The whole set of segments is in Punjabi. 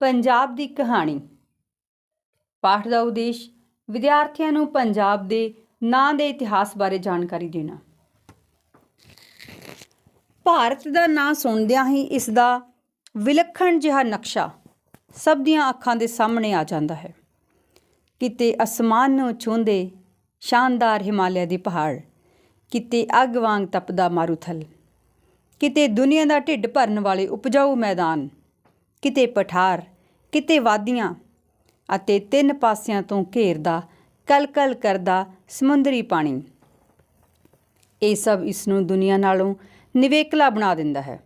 ਪੰਜਾਬ ਦੀ ਕਹਾਣੀ। ਪਾਠ ਦਾ ਉਦੇਸ਼, ਵਿਦਿਆਰਥੀਆਂ ਨੂੰ ਪੰਜਾਬ ਦੇ ਨਾਂ ਦੇ ਇਤਿਹਾਸ ਬਾਰੇ ਜਾਣਕਾਰੀ ਦੇਣਾ। ਭਾਰਤ ਦਾ ਨਾਂ ਸੁਣਦਿਆਂ ਹੀ ਇਸ ਦਾ ਵਿਲੱਖਣ ਜਿਹਾ ਨਕਸ਼ਾ ਸਭ ਦੀਆਂ ਅੱਖਾਂ ਦੇ ਸਾਹਮਣੇ ਆ ਜਾਂਦਾ ਹੈ। ਕਿਤੇ ਅਸਮਾਨ ਨੂੰ ਛੂੰਹਦੇ ਸ਼ਾਨਦਾਰ ਹਿਮਾਲਿਆ ਦੇ ਪਹਾੜ, ਕਿਤੇ ਅੱਗ ਵਾਂਗ ਤਪਦਾ ਮਾਰੂਥਲ, ਕਿਤੇ ਦੁਨੀਆ ਦਾ ਢਿੱਡ ਭਰਨ ਵਾਲੇ ਉਪਜਾਊ ਮੈਦਾਨ ਕਿਤੇ ਪਠਾਰ, ਕਿਤੇ ਵਾਦੀਆਂ ਅਤੇ ਤਿੰਨ ਪਾਸਿਆਂ ਤੋਂ ਘੇਰਦਾ, ਕਲਕਲ ਕਰਦਾ ਸਮੁੰਦਰੀ ਪਾਣੀ। ਇਹ ਸਭ ਇਸ ਨੂੰ ਦੁਨੀਆ ਨਾਲੋਂ ਨਿਵੇਕਲਾ ਬਣਾ ਦਿੰਦਾ ਹੈ।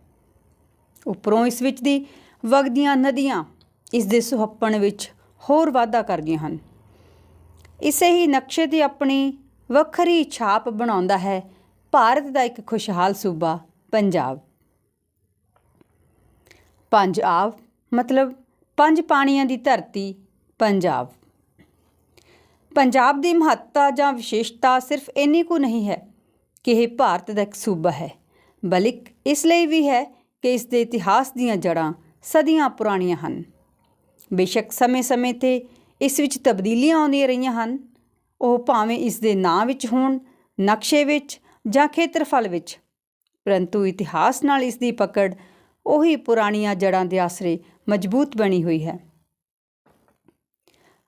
ਉੱਪਰੋਂ ਇਸ ਵਿੱਚ ਦੀ ਵਗਦੀਆਂ ਨਦੀਆਂ ਇਸ ਦੇ ਸੁਹੱਪਣ ਵਿੱਚ ਹੋਰ ਵਾਧਾ ਕਰਦੀਆਂ ਹਨ। ਇਸੇ ਹੀ ਨਕਸ਼ੇ ਦੀ ਆਪਣੀ ਵੱਖਰੀ ਛਾਪ ਬਣਾਉਂਦਾ ਹੈ ਭਾਰਤ ਦਾ ਇੱਕ ਖੁਸ਼ਹਾਲ ਸੂਬਾ, ਪੰਜਾਬ। ਪੰਜ ਆਵ, ਮਤਲਬ ਪੰਜ ਪਾਣੀਆਂ ਦੀ ਧਰਤੀ ਪੰਜਾਬ ਪੰਜਾਬ ਦੀ ਮਹੱਤਤਾ ਜਾਂ ਵਿਸ਼ੇਸ਼ਤਾ ਸਿਰਫ ਇੰਨੀ ਕੁ ਨਹੀਂ ਹੈ ਕਿ ਇਹ ਭਾਰਤ ਦਾ ਇੱਕ ਸੂਬਾ ਹੈ, ਬਲਕਿ ਇਸ ਲਈ ਵੀ ਹੈ ਕਿ ਇਸ ਦੇ ਇਤਿਹਾਸ ਦੀਆਂ ਜੜ੍ਹਾਂ ਸਦੀਆਂ ਪੁਰਾਣੀਆਂ ਹਨ। ਬੇਸ਼ੱਕ ਸਮੇਂ-ਸਮੇਂ ਤੇ ਇਸ ਵਿੱਚ ਤਬਦੀਲੀਆਂ ਆਉਂਦੀਆਂ ਰਹੀਆਂ ਹਨ, ਉਹ ਭਾਵੇਂ ਇਸ ਦੇ ਨਾਂ ਵਿੱਚ ਹੋਣ, ਨਕਸ਼ੇ ਵਿੱਚ ਜਾਂ ਖੇਤਰਫਲ ਵਿੱਚ, ਪਰੰਤੂ ਇਤਿਹਾਸ ਨਾਲ ਇਸ ਦੀ ਪਕੜ ਉਹੀ ਪੁਰਾਣੀਆਂ ਜੜ੍ਹਾਂ ਦੇ ਆਸਰੇ ਮਜ਼ਬੂਤ ਬਣੀ ਹੋਈ ਹੈ।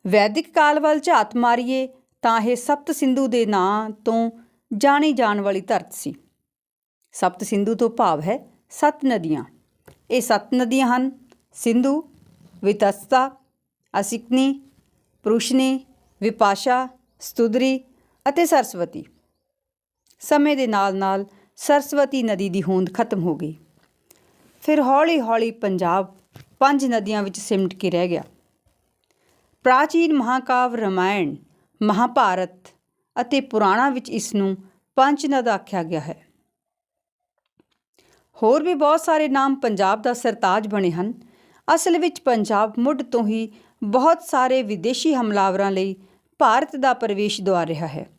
ਵੈਦਿਕ ਕਾਲ ਵੱਲ ਝਾਤ ਮਾਰੀਏ ਤਾਂ ਇਹ ਸਪਤ ਸਿੰਧੂ ਦੇ ਨਾਂ ਤੋਂ ਜਾਣੀ ਜਾਣ ਵਾਲੀ ਧਰਤ ਸੀ। ਸਪਤ ਸਿੰਧੂ ਤੋਂ ਭਾਵ ਹੈ ਸੱਤ ਨਦੀਆਂ। ਇਹ ਸੱਤ ਨਦੀਆਂ ਹਨ, ਸਿੰਧੂ, ਵਿਤਸਤਾ, ਅਸਿਕਨੀ, ਪ੍ਰੁਸ਼ਨੀ, ਵਿਪਾਸ਼ਾ ਸਤੁਦਰੀ ਅਤੇ ਸਰਸਵਤੀ। ਸਮੇਂ ਦੇ ਨਾਲ-ਨਾਲ ਸਰਸਵਤੀ ਨਦੀ ਦੀ ਹੋਂਦ ਖਤਮ ਹੋ ਗਈ। ਫਿਰ ਹੌਲੀ-ਹੌਲੀ ਪੰਜਾਬ ਪੰਜ ਨਦੀਆਂ ਵਿੱਚ ਸਿਮਟ ਕੇ ਰਹਿ ਗਿਆ। ਪ੍ਰਾਚੀਨ ਮਹਾਕਾਵ ਰਮਾਇਣ, ਮਹਾਭਾਰਤ ਅਤੇ ਪੁਰਾਣਾ ਵਿੱਚ ਇਸ ਨੂੰ ਪੰਜ ਨਦ ਆਖਿਆ ਗਿਆ ਹੈ। ਹੋਰ ਵੀ ਬਹੁਤ ਸਾਰੇ ਨਾਮ ਪੰਜਾਬ ਦਾ ਸਰਤਾਜ ਬਣੇ ਹਨ। ਅਸਲ ਵਿੱਚ ਪੰਜਾਬ ਮੁੱਢ ਤੋਂ ਹੀ ਬਹੁਤ ਸਾਰੇ ਵਿਦੇਸ਼ੀ ਹਮਲਾਵਰਾਂ ਲਈ ਭਾਰਤ ਦਾ ਪ੍ਰਵੇਸ਼ ਦੁਆਰ ਰਿਹਾ ਹੈ।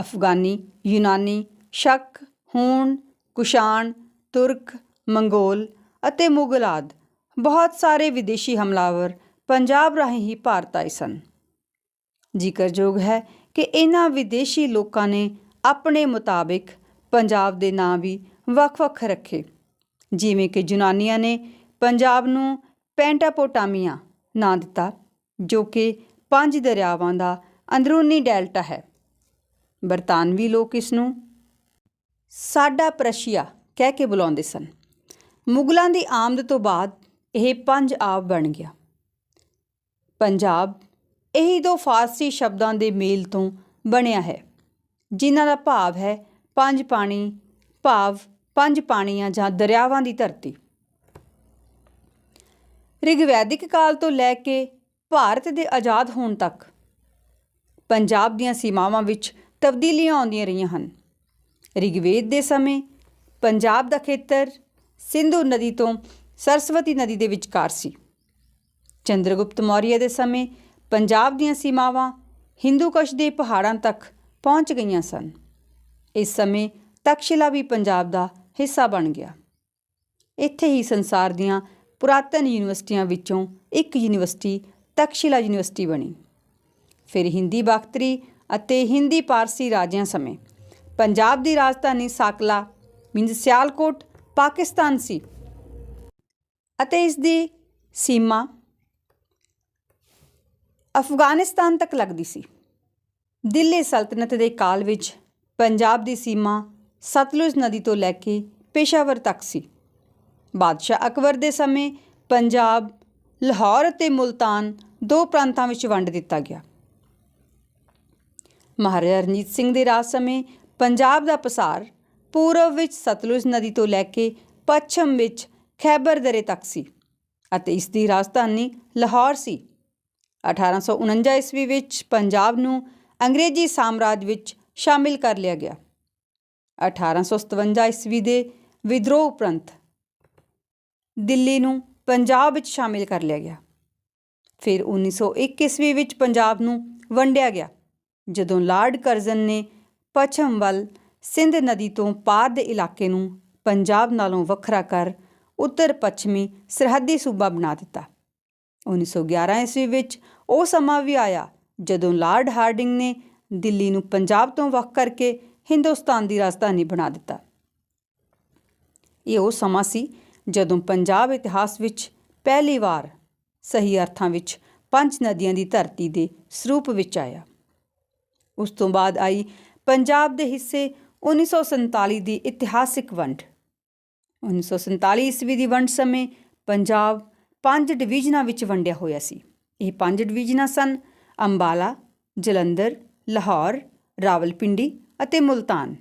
ਅਫਗਾਨੀ, ਯੂਨਾਨੀ, ਸ਼ੱਕ, ਹੂਣ, ਕੁਸ਼ਾਣ, ਤੁਰਕ ਮੰਗੋਲ ਅਤੇ ਮੁਗਲ ਆਦ। ਬਹੁਤ ਸਾਰੇ ਵਿਦੇਸ਼ੀ ਹਮਲਾਵਰ ਪੰਜਾਬ ਰਾਹੀਂ ਹੀ ਭਾਰਤ ਆਏ ਸਨ। ਜ਼ਿਕਰਯੋਗ ਹੈ ਕਿ ਇਹਨਾਂ ਵਿਦੇਸ਼ੀ ਲੋਕਾਂ ਨੇ ਆਪਣੇ ਮੁਤਾਬਿਕ ਪੰਜਾਬ ਦੇ ਨਾਂ ਵੀ ਵੱਖ-ਵੱਖ ਰੱਖੇ। ਜਿਵੇਂ ਕਿ ਯੂਨਾਨੀਆਂ ਨੇ ਪੰਜਾਬ ਨੂੰ ਪੈਂਟਾਪੋਟਾਮੀਆ ਨਾਂ ਦਿੱਤਾ, ਜੋ ਕਿ ਪੰਜ ਦਰਿਆਵਾਂ ਦਾ ਅੰਦਰੂਨੀ ਡੈਲਟਾ ਹੈ। ਬਰਤਾਨਵੀ ਲੋਕ ਇਸ ਨੂੰ ਸਾਡਾ ਪ੍ਰਸ਼ੀਆ ਕਹਿ ਕੇ ਬੁਲਾਉਂਦੇ ਸਨ। ਮੁਗਲਾਂ ਦੀ ਆਮਦ ਤੋਂ ਬਾਅਦ ਇਹ ਪੰਜ ਆਬ ਬਣ ਗਿਆ। ਪੰਜਾਬ ਇਹੀ ਦੋ ਫਾਰਸੀ ਸ਼ਬਦਾਂ ਦੇ ਮੇਲ ਤੋਂ ਬਣਿਆ ਹੈ, ਜਿਨ੍ਹਾਂ ਦਾ ਭਾਵ ਹੈ ਪੰਜ ਪਾਣੀ, ਭਾਵ ਪੰਜ ਪਾਣੀਆਂ ਜਾਂ ਦਰਿਆਵਾਂ ਦੀ ਧਰਤੀ। ਰਿਗਵੈਦਿਕ ਕਾਲ ਤੋਂ ਲੈ ਕੇ ਭਾਰਤ ਦੇ ਆਜ਼ਾਦ ਹੋਣ ਤੱਕ ਪੰਜਾਬ ਦੀਆਂ ਸੀਮਾਵਾਂ ਵਿੱਚ ਤਬਦੀਲੀਆਂ ਆਉਂਦੀਆਂ ਰਹੀਆਂ ਹਨ। ਰਿਗਵੇਦ ਦੇ ਸਮੇਂ ਪੰਜਾਬ ਦਾ ਖੇਤਰ ਸਿੰਧੂ ਨਦੀ ਤੋਂ ਸਰਸਵਤੀ ਨਦੀ ਦੇ ਵਿਚਕਾਰ ਸੀ। ਚੰਦਰਗੁਪਤ ਮੌਰੀਆ ਦੇ ਸਮੇਂ ਪੰਜਾਬ ਦੀਆਂ ਸੀਮਾਵਾਂ ਹਿੰਦੂ ਹਿੰਦੂਕਸ਼ ਦੇ ਪਹਾੜਾਂ ਤੱਕ ਪਹੁੰਚ ਗਈਆਂ ਸਨ। ਇਸ ਸਮੇਂ ਤਕਸ਼ਿਲਾ ਵੀ ਪੰਜਾਬ ਦਾ ਹਿੱਸਾ ਬਣ ਗਿਆ। ਇੱਥੇ ਹੀ ਸੰਸਾਰ ਦੀਆਂ ਪੁਰਾਤਨ ਯੂਨੀਵਰਸਿਟੀਆਂ ਵਿੱਚੋਂ ਇੱਕ ਯੂਨੀਵਰਸਿਟੀ ਤਕਸ਼ਿਲਾ ਯੂਨੀਵਰਸਿਟੀ ਬਣੀ। ਫਿਰ ਹਿੰਦੀ ਬਾਖਤਰੀ ਅਤੇ ਹਿੰਦੀ ਪਾਰਸੀ ਰਾਜਿਆਂ ਸਮੇਂ ਪੰਜਾਬ ਦੀ ਰਾਜਧਾਨੀ ਸਾਕਲਾ ਮੀਨਸ ਸਿਆਲਕੋਟ ਪਾਕਿਸਤਾਨ ਸੀ। ਅਤੇ ਇਸ ਦੀ ਸੀਮਾ ਅਫਗਾਨਿਸਤਾਨ ਤੱਕ ਲੱਗਦੀ ਸੀ। ਦਿੱਲੀ ਸਲਤਨਤ ਦੇ ਕਾਲ ਵਿੱਚ ਪੰਜਾਬ ਦੀ ਸੀਮਾ ਸਤਲੁਜ ਨਦੀ ਤੋਂ ਲੈ ਕੇ ਪੇਸ਼ਾਵਰ ਤੱਕ ਸੀ। ਬਾਦਸ਼ਾਹ ਅਕਬਰ ਦੇ ਸਮੇਂ ਪੰਜਾਬ, ਲਾਹੌਰ ਅਤੇ ਮੁਲਤਾਨ ਦੋ ਪ੍ਰਾਂਤਾਂ ਵਿੱਚ ਵੰਡ ਦਿੱਤਾ ਗਿਆ। ਮਹਾਰਾਜਾ ਰਣਜੀਤ ਸਿੰਘ ਦੇ ਰਾਜ ਸਮੇਂ ਪੰਜਾਬ ਦਾ ਪਸਾਰ ਪੂਰਬ ਵਿੱਚ ਸਤਲੁਜ ਨਦੀ ਤੋਂ ਲੈ ਕੇ ਪੱਛਮ ਵਿੱਚ ਖੈਬਰ ਦਰੇ ਤੱਕ ਸੀ ਅਤੇ ਇਸ ਦੀ ਰਾਜਧਾਨੀ ਲਾਹੌਰ ਸੀ। 1849 ਈਸਵੀ ਵਿੱਚ ਪੰਜਾਬ ਨੂੰ ਅੰਗਰੇਜ਼ੀ ਸਾਮਰਾਜ ਵਿੱਚ ਸ਼ਾਮਿਲ ਕਰ ਲਿਆ ਗਿਆ। 1857 ਈਸਵੀ ਦੇ ਵਿਦਰੋਹ ਉਪਰੰਤ ਦਿੱਲੀ ਨੂੰ ਪੰਜਾਬ ਵਿੱਚ ਸ਼ਾਮਿਲ ਕਰ ਲਿਆ ਗਿਆ। ਫਿਰ 1901 ਈਸਵੀ ਵਿੱਚ ਪੰਜਾਬ ਨੂੰ ਵੰਡਿਆ ਗਿਆ, ਜਦੋਂ ਲਾਰਡ ਕਰਜ਼ਨ ਨੇ ਪੱਛਮ ਵੱਲ ਸਿੰਧ ਨਦੀ ਤੋਂ ਪਾਰ ਦੇ ਇਲਾਕੇ ਨੂੰ ਪੰਜਾਬ ਨਾਲੋਂ ਵੱਖਰਾ ਕਰ ਉੱਤਰ ਪੱਛਮੀ ਸਰਹੱਦੀ ਸੂਬਾ ਬਣਾ ਦਿੱਤਾ। 1911 ਈਸਵੀ ਵਿੱਚ ਉਹ ਸਮਾਂ ਵੀ ਆਇਆ ਜਦੋਂ ਲਾਰਡ ਹਾਰਡਿੰਗ ਨੇ ਦਿੱਲੀ ਨੂੰ ਪੰਜਾਬ ਤੋਂ ਵੱਖ ਕਰਕੇ ਹਿੰਦੁਸਤਾਨ ਦੀ ਰਾਜਧਾਨੀ ਬਣਾ ਦਿੱਤਾ। ਇਹ ਉਹ ਸਮਾਂ ਸੀ ਜਦੋਂ ਪੰਜਾਬ ਇਤਿਹਾਸ ਵਿੱਚ ਪਹਿਲੀ ਵਾਰ ਸਹੀ ਅਰਥਾਂ ਵਿੱਚ ਪੰਜ ਨਦੀਆਂ ਦੀ ਧਰਤੀ ਦੇ ਸਰੂਪ ਵਿੱਚ ਆਇਆ। ਉਸ ਤੋਂ ਬਾਅਦ ਆਈ ਪੰਜਾਬ ਦੇ ਹਿੱਸੇ 1947 ਦੀ ਇਤਿਹਾਸਿਕ ਵੰਡ। 1947 ਈਸਵੀ ਦੀ ਵੰਡ ਸਮੇਂ ਪੰਜਾਬ ਪੰਜ ਡਿਵੀਜ਼ਨਾਂ ਵਿੱਚ ਵੰਡਿਆ ਹੋਇਆ ਸੀ। ਇਹ ਪੰਜ ਡਿਵੀਜ਼ਨਾਂ ਸਨ, ਅੰਬਾਲਾ, ਜਲੰਧਰ, ਲਾਹੌਰ, ਰਾਵਲਪਿੰਡੀ ਅਤੇ ਮੁਲਤਾਨ।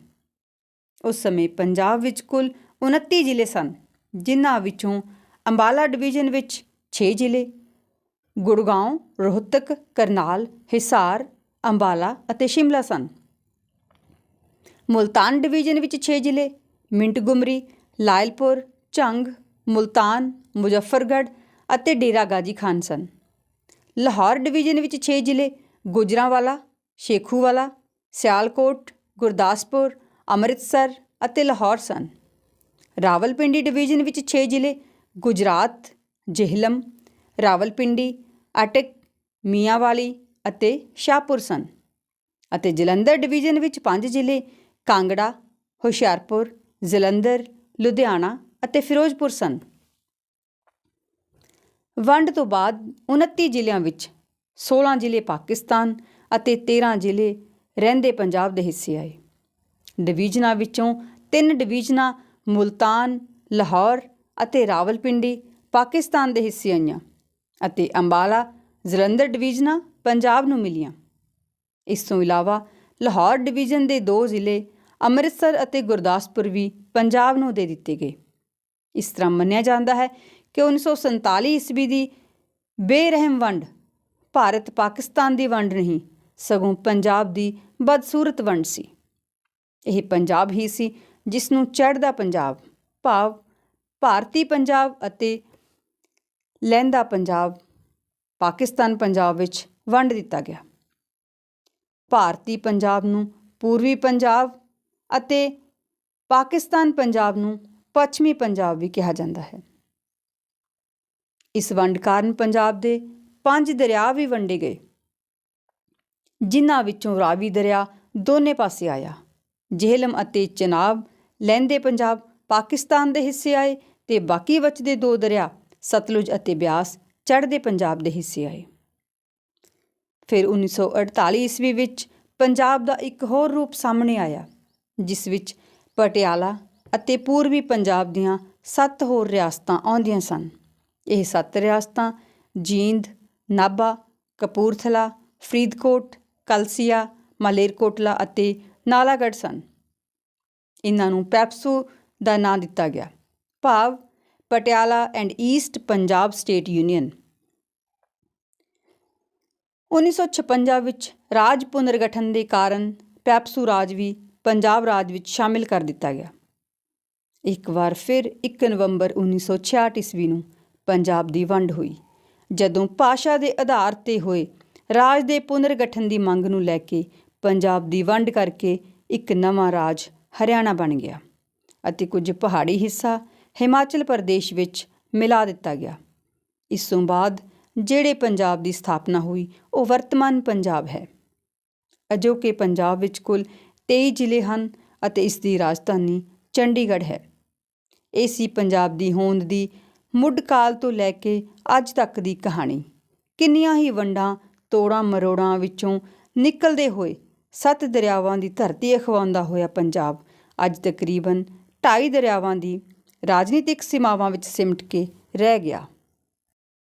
ਉਸ ਸਮੇਂ ਪੰਜਾਬ ਵਿੱਚ ਕੁੱਲ 29 ਜ਼ਿਲ੍ਹੇ ਸਨ, ਜਿਨ੍ਹਾਂ ਵਿੱਚੋਂ ਅੰਬਾਲਾ ਡਿਵੀਜ਼ਨ ਵਿੱਚ 6 ਜ਼ਿਲ੍ਹੇ ਗੁੜਗਾਉਂ ਰੋਹਤਕ, ਕਰਨਾਲ, ਹਿਸਾਰ, ਅੰਬਾਲਾ ਅਤੇ ਸ਼ਿਮਲਾ ਸਨ। ਮੁਲਤਾਨ ਡਿਵੀਜ਼ਨ ਵਿੱਚ 6 ਜ਼ਿਲ੍ਹੇ ਮਿੰਟਗੁਮਰੀ ਲਾਇਲਪੁਰ, ਝੰਗ, ਮੁਲਤਾਨ, ਮੁਜ਼ੱਫਰਗੜ੍ਹ ਅਤੇ ਡੇਰਾ ਗਾਜੀ ਖਾਨ ਸਨ। ਲਾਹੌਰ ਡਿਵੀਜ਼ਨ ਵਿੱਚ 6 ਜ਼ਿਲ੍ਹੇ, ਗੁਜਰਾਂਵਾਲਾ, ਸ਼ੇਖੂਵਾਲਾ, ਸਿਆਲਕੋਟ, ਗੁਰਦਾਸਪੁਰ, ਅੰਮ੍ਰਿਤਸਰ ਅਤੇ ਲਾਹੌਰ ਸਨ। ਰਾਵਲਪਿੰਡੀ ਡਿਵੀਜ਼ਨ ਵਿੱਚ 6 ਜ਼ਿਲ੍ਹੇ, ਗੁਜਰਾਤ, ਜੇਹਲਮ, ਰਾਵਲਪਿੰਡੀ, ਅਟਕ, ਮੀਆਂਵਾਲੀ ਅਤੇ ਸ਼ਾਹਪੁਰ ਸਨ ਅਤੇ ਜਲੰਧਰ ਡਿਵੀਜ਼ਨ ਵਿੱਚ 5 ਜ਼ਿਲ੍ਹੇ ਕਾਂਗੜਾ, ਹੁਸ਼ਿਆਰਪੁਰ, ਜਲੰਧਰ, ਲੁਧਿਆਣਾ ਅਤੇ ਫਿਰੋਜ਼ਪੁਰ ਸਨ। ਵੰਡ ਤੋਂ ਬਾਅਦ 29 ਜ਼ਿਲ੍ਹਿਆਂ ਵਿੱਚ 16 ਜ਼ਿਲ੍ਹੇ ਪਾਕਿਸਤਾਨ ਅਤੇ 13 ਜ਼ਿਲ੍ਹੇ ਰਹਿੰਦੇ ਪੰਜਾਬ ਦੇ ਹਿੱਸੇ ਆਏ। ਡਿਵੀਜ਼ਨਾਂ ਵਿੱਚੋਂ ਤਿੰਨ ਡਿਵੀਜ਼ਨਾਂ ਮੁਲਤਾਨ, ਲਾਹੌਰ ਅਤੇ ਰਾਵਲਪਿੰਡੀ ਪਾਕਿਸਤਾਨ ਦੇ ਹਿੱਸੇ ਆਈਆਂ ਅਤੇ ਅੰਬਾਲਾ, ਜਲੰਧਰ ਡਿਵੀਜ਼ਨਾਂ ਪੰਜਾਬ ਨੂੰ ਮਿਲੀਆਂ। ਇਸ ਤੋਂ ਇਲਾਵਾ ਲਾਹੌਰ ਡਿਵੀਜ਼ਨ ਦੇ ਦੋ ਜ਼ਿਲ੍ਹੇ, ਅੰਮ੍ਰਿਤਸਰ ਅਤੇ ਗੁਰਦਾਸਪੁਰ ਵੀ ਪੰਜਾਬ ਨੂੰ ਦੇ ਦਿੱਤੇ ਗਏ। ਇਸ ਤਰ੍ਹਾਂ ਮੰਨਿਆ ਜਾਂਦਾ ਹੈ ਕਿ 1947 ਈਸਵੀ ਦੀ ਬੇਰਹਿਮ ਵੰਡ ਭਾਰਤ ਪਾਕਿਸਤਾਨ ਦੀ ਵੰਡ ਨਹੀਂ, ਸਗੋਂ ਪੰਜਾਬ ਦੀ ਬਦਸੂਰਤ ਵੰਡ ਸੀ। ਇਹ ਪੰਜਾਬ ਹੀ ਸੀ ਜਿਸ ਨੂੰ ਚੜ੍ਹਦਾ ਪੰਜਾਬ, ਭਾਵ ਭਾਰਤੀ ਪੰਜਾਬ ਅਤੇ ਲਹਿੰਦਾ ਪੰਜਾਬ, ਪਾਕਿਸਤਾਨ ਪੰਜਾਬ ਵਿੱਚ ਵੰਡ ਦਿੱਤਾ ਗਿਆ। ਭਾਰਤੀ ਪੰਜਾਬ ਨੂੰ, ਪੂਰਬੀ ਪੰਜਾਬ ਅਤੇ ਪਾਕਿਸਤਾਨ ਪੰਜਾਬ ਨੂੰ ਪੱਛਮੀ ਪੰਜਾਬ ਵੀ ਕਿਹਾ ਜਾਂਦਾ ਹੈ। ਇਸ ਵੰਡ ਕਾਰਨ ਪੰਜਾਬ ਦੇ ਪੰਜ ਦਰਿਆ ਵੀ ਵੰਡੇ ਗਏ, ਜਿਨ੍ਹਾਂ ਵਿੱਚੋਂ ਰਾਵੀ ਦਰਿਆ ਦੋਨੇ ਪਾਸੇ ਆਇਆ। ਜੇਹਲਮ ਅਤੇ ਚਨਾਬ ਲਹਿੰਦੇ ਪੰਜਾਬ ਪਾਕਿਸਤਾਨ ਦੇ ਹਿੱਸੇ ਆਏ ਤੇ ਬਾਕੀ ਬਚਦੇ ਦੋ ਦਰਿਆ ਸਤਲੁਜ ਅਤੇ ਬਿਆਸ ਚੜ੍ਹਦੇ ਪੰਜਾਬ ਦੇ ਹਿੱਸੇ ਆਏ। ਫਿਰ 1948 ਈਸਵੀ ਵਿੱਚ ਪੰਜਾਬ ਦਾ ਇੱਕ ਹੋਰ ਰੂਪ ਸਾਹਮਣੇ ਆਇਆ, ਜਿਸ ਵਿੱਚ ਪਟਿਆਲਾ ਅਤੇ ਪੂਰਬੀ ਪੰਜਾਬ ਦੀਆਂ ਸੱਤ ਹੋਰ ਰਿਆਸਤਾਂ ਆਉਂਦੀਆਂ ਸਨ। ਇਹ ਸੱਤ ਰਿਆਸਤਾਂ ਜੀਂਦ, ਨਾਭਾ, ਕਪੂਰਥਲਾ, ਫਰੀਦਕੋਟ, ਕਲਸੀਆ, ਮਲੇਰਕੋਟਲਾ ਅਤੇ ਨਾਲਾਗੜ੍ਹ ਸਨ। ਇਹਨਾਂ ਨੂੰ ਪੈਪਸੂ ਦਾ ਨਾਂ ਦਿੱਤਾ ਗਿਆ। ਭਾਵ Patiala and east Punjab state union. 1956 ਵਿੱਚ ਰਾਜ ਪੁਨਰਗਠਨ ਦੇ ਕਾਰਨ ਪੈਪਸੂ ਰਾਜ ਵੀ ਪੰਜਾਬ ਰਾਜ ਵਿੱਚ ਸ਼ਾਮਿਲ ਕਰ ਦਿੱਤਾ ਗਿਆ। ਇੱਕ ਵਾਰ ਫਿਰ 1 ਨਵੰਬਰ 1966 ਈਸਵੀ ਨੂੰ ਪੰਜਾਬ ਦੀ ਵੰਡ ਹੋਈ, ਜਦੋਂ ਭਾਸ਼ਾ ਦੇ ਆਧਾਰ ਤੇ ਹੋਏ ਰਾਜ ਦੇ ਪੁਨਰਗਠਨ ਦੀ ਮੰਗ ਨੂੰ ਲੈ ਕੇ ਪੰਜਾਬ ਦੀ ਵੰਡ ਕਰਕੇ ਇੱਕ ਨਵਾਂ ਰਾਜ ਹਰਿਆਣਾ ਬਣ ਗਿਆ ਅਤੇ ਕੁਝ ਪਹਾੜੀ ਹਿੱਸਾ ਹਿਮਾਚਲ ਪ੍ਰਦੇਸ਼ ਵਿੱਚ ਮਿਲਾ ਦਿੱਤਾ ਗਿਆ। ਇਸ ਤੋਂ ਬਾਅਦ ਜਿਹੜੇ ਪੰਜਾਬ ਦੀ ਸਥਾਪਨਾ ਹੋਈ, ਉਹ ਵਰਤਮਾਨ ਪੰਜਾਬ ਹੈ। ਅਜੋਕੇ ਪੰਜਾਬ ਵਿੱਚ ਕੁੱਲ 23 ਜ਼ਿਲ੍ਹੇ ਹਨ ਅਤੇ ਇਸ ਦੀ ਰਾਜਧਾਨੀ ਚੰਡੀਗੜ੍ਹ ਹੈ। ਇਹ ਸੀ ਪੰਜਾਬ ਦੀ ਹੋਂਦ ਦੀ ਮੁੱਢ ਕਾਲ ਤੋਂ ਲੈ ਕੇ ਅੱਜ ਤੱਕ ਦੀ ਕਹਾਣੀ। ਕਿੰਨੀਆਂ ਹੀ ਵੰਡਾਂ, ਤੋੜਾਂ, ਮਰੋੜਾਂ ਵਿੱਚੋਂ ਨਿਕਲਦੇ ਹੋਏ ਸੱਤ ਦਰਿਆਵਾਂ ਦੀ ਧਰਤੀ ਅਖਵਾਉਂਦਾ ਹੋਇਆ ਪੰਜਾਬ ਅੱਜ ਤਕਰੀਬਨ ਢਾਈ ਦਰਿਆਵਾਂ ਦੀ ਰਾਜਨੀਤਿਕ ਸੀਮਾਵਾਂ ਵਿੱਚ ਸਿਮਟ ਕੇ ਰਹਿ ਗਿਆ।